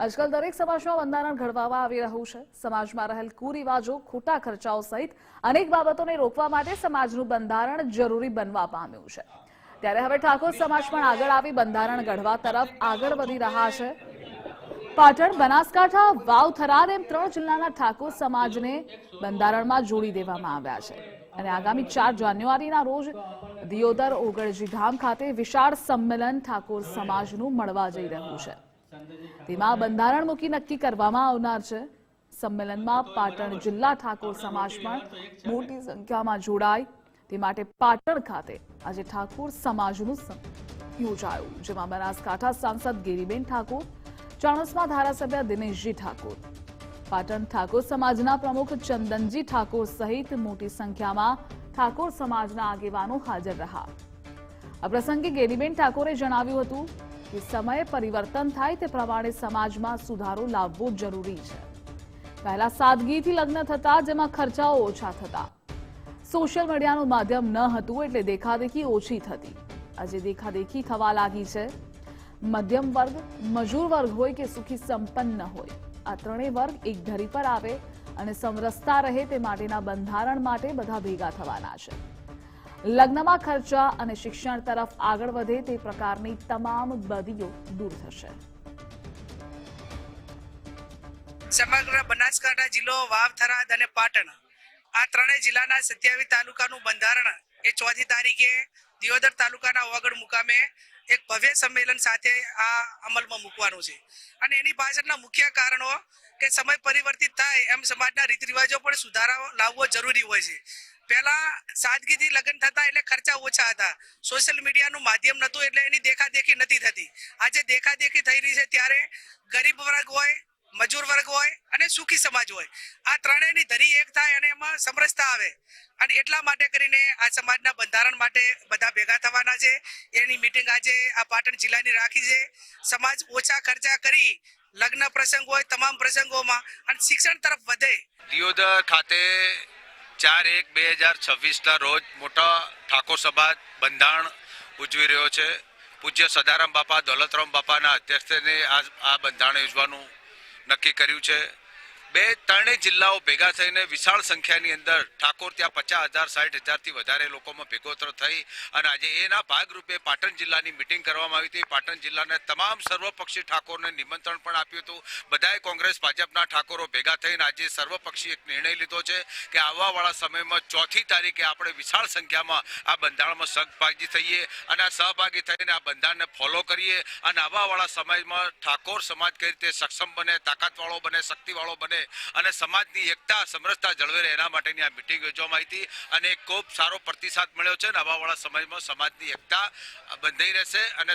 આજકાલ દરેક સમાજમાં બંધારણ ઘડવામાં આવી રહ્યું છે. સમાજમાં રહેલ કુરિવાજો, ખોટા ખર્ચાઓ સહિત અનેક બાબતોને રોકવા માટે સમાજનું બંધારણ જરૂરી બનવા પામ્યું છે. ત્યારે હવે ઠાકોર સમાજ પણ આગળ આવી બંધારણ ઘડવા તરફ આગળ વધી રહ્યા છે. પાટણ, બનાસકાંઠા વાવ થરાદ એમ ત્રણ જિલ્લાના ઠાકોર સમાજને બંધારણમાં જોડી દેવામાં આવ્યા છે. અને આગામી ચાર જાન્યુઆરીના રોજ દિયોદર ઓગળજી ધામ ખાતે વિશાળ સંમેલન ઠાકોર સમાજનું મળવા જઈ રહ્યું છે. તેમાં બંધારણ મૂકી નક્કી કરવામાં આવનાર છે. સંમેલનમાં પાટણ જિલ્લા ઠાકોર સમાજ પણ મોટી સંખ્યામાં જોડાય. તે માટે પાટણ ખાતે આજે ઠાકોર સમાજનું યોજાયું જેમાં બનાસકાંઠા સાંસદ ગિરીબેન ઠાકોર ચાણસ્મા ધારાસભ્ય દિનેશજી ઠાકોર પાટણ ઠાકોર સમાજના પ્રમુખ ચંદનજી ઠાકોર સહિત મોટી સંખ્યામાં ઠાકોર સમાજના આગેવાનો હાજર રહ્યા. આ પ્રસંગે ગેરીબેન ઠાકોરે જણાવ્યું હતું કે સમયે પરિવર્તન થાય તે પ્રમાણે સમાજમાં સુધારો લાવવો જરૂરી છે. પહેલા સાદગીથી લગ્ન થતા, જેમાં ખર્ચાઓ ઓછા થતા. સોશિયલ મીડિયાનું માધ્યમ ન હતું એટલે દેખાદેખી ઓછી થતી. આજે દેખાદેખી થવા લાગી છે. મધ્યમ વર્ગ, મજૂર વર્ગ હોય કે સુખી સંપન્ન હોય. આ ત્રણેય વર્ગ એક ધરી પર આવે અને સમરસતા રહે તે માટેના બંધારણ માટે બધા ભેગા થવાના છે. લગ્નમાં ખર્ચા અને શિક્ષણ તરફ આગળ વધે તે પ્રકારની તમામ બદીઓ દૂર થશે. સમગ્ર બનાસકાંઠા જિલ્લો વાવ અને પાટણ, આ ત્રણેય જિલ્લાના સત્યાવીસ તાલુકાનું બંધારણ એ ચોથી તારીખે દિયોદર તાલુકાના ઓગળ મુકામે એક ભવ્ય સંમેલન સાથે આ અમલમાં મૂકવાનું છે. અને એની પાછળના મુખ્ય કારણો કે સમય પરિવર્તિત થાય એમ સમાજના રીત રિવાજો પણ સુધારા લાવવો જરૂરી હોય છે. પહેલા સાદગીથી લગ્ન થતા એટલે ખર્ચા ઓછા હતા. સોશિયલ મીડિયાનું માધ્યમ નતું એટલે એની દેખાદેખી નથી થતી. આજે દેખાદેખી થઈ રહી છે ત્યારે ગરીબ વર્ગ હોય, મજૂર વર્ગ હોય અને સુખી સમાજ હોય. આ ત્રણેયની ધરી એક થાય અને એમાં સમરસતા આવે. અને એટલા માટે કરીને આ સમાજના બંધારણ માટે બધા ભેગા થવાના છે. એની મીટિંગ આજે આ પાટણ જિલ્લાની રાખી છે. સમાજ ઓછા ખર્ચા કરી, લગ્ન પ્રસંગ હોય, તમામ પ્રસંગોમાં અને શિક્ષણ તરફ વધે. દિયોદર ખાતે ચાર એક બે હજાર છવ્વીસના રોજ મોટા ઠાકોર સભા બંધારણ ઉજવી રહ્યો છે. પૂજ્ય સદારામ બાપા, દોલતરામ બાપાના અધ્યક્ષને આ આ બંધારણ યોજવાનું નક્કી કર્યું છે. બે ત્રણેય જિલ્લાઓ ભેગા થઈને વિશાળ સંખ્યાની અંદર ઠાકોર ત્યાં પચાસ હજાર, સાઠ હજારથી વધારે લોકોમાં ભેગોતરો થઈ અને આજે એના ભાગરૂપે પાટણ જિલ્લાની મિટિંગ કરવામાં આવી હતી. પાટણ જિલ્લાના તમામ સર્વપક્ષી ઠાકોરને નિમંત્રણ પણ આપ્યું હતું. બધાએ કોંગ્રેસ, ભાજપના ઠાકોરો ભેગા થઈને આજે સર્વપક્ષી એક નિર્ણય લીધો છે કે આવવાવાળા સમયમાં ચોથી તારીખે આપણે વિશાળ સંખ્યામાં આ બંધારણમાં સહભાગી થઈએ અને આ સહભાગી થઈને આ બંધારણને ફોલો કરીએ અને આવવાવાળા સમયમાં ઠાકોર સમાજ કઈ રીતે સક્ષમ બને, તાકાતવાળો બને, શક્તિવાળો બને અને સમાજની એકતા, સમરસતા જળવે રહે એના માટેની આ મિટિંગ યોજવામાં આવી હતી. અને ખૂબ સારો પ્રતિસાદ મળ્યો છે. અને આવવાવાળા સમયમાં સમાજની એકતા બંધાઈ રહેશે અને